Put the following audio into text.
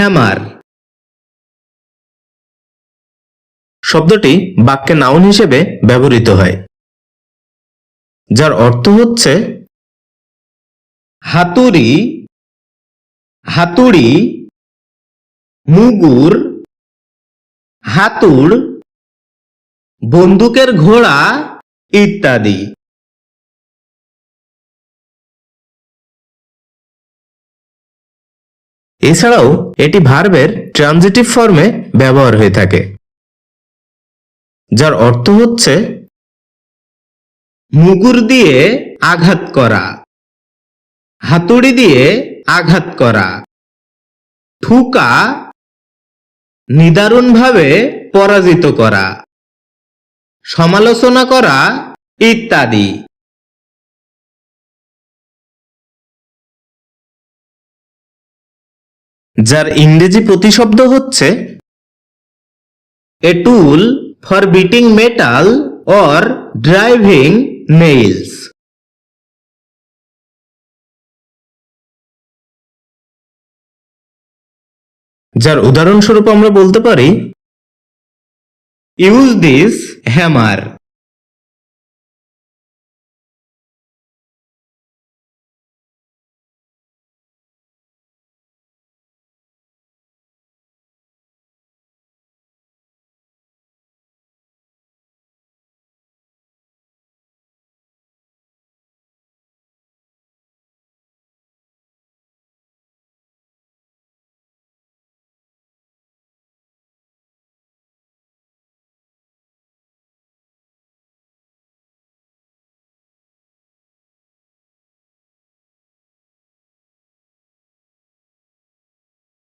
Hammer. শব্দটি বাক্যে noun হিসেবে ব্যবহৃত হয়, যার অর্থ হচ্ছে হাতুড়ি হাতুড়ি, মুগুর, হাতুড়, বন্দুকের ঘোড়া ইত্যাদি। এছাড়াও, এটি ভার্বের ট্রানজিটিভ ফর্মে ব্যবহার হয়ে থাকে, যার অর্থ হচ্ছে মুগুর দিয়ে আঘাত করা, হাতুড়ি দিয়ে আঘাত করা, থুকা নিদারুণভাবে পরাজিত করা, সমালোচনা করা ইত্যাদি। যার ইংরেজি প্রতিশব্দ হচ্ছে a tool for beating metal or driving nails যার উদাহরণস্বরূপ আমরা বলতে পারি ইউজ দিস হ্যামার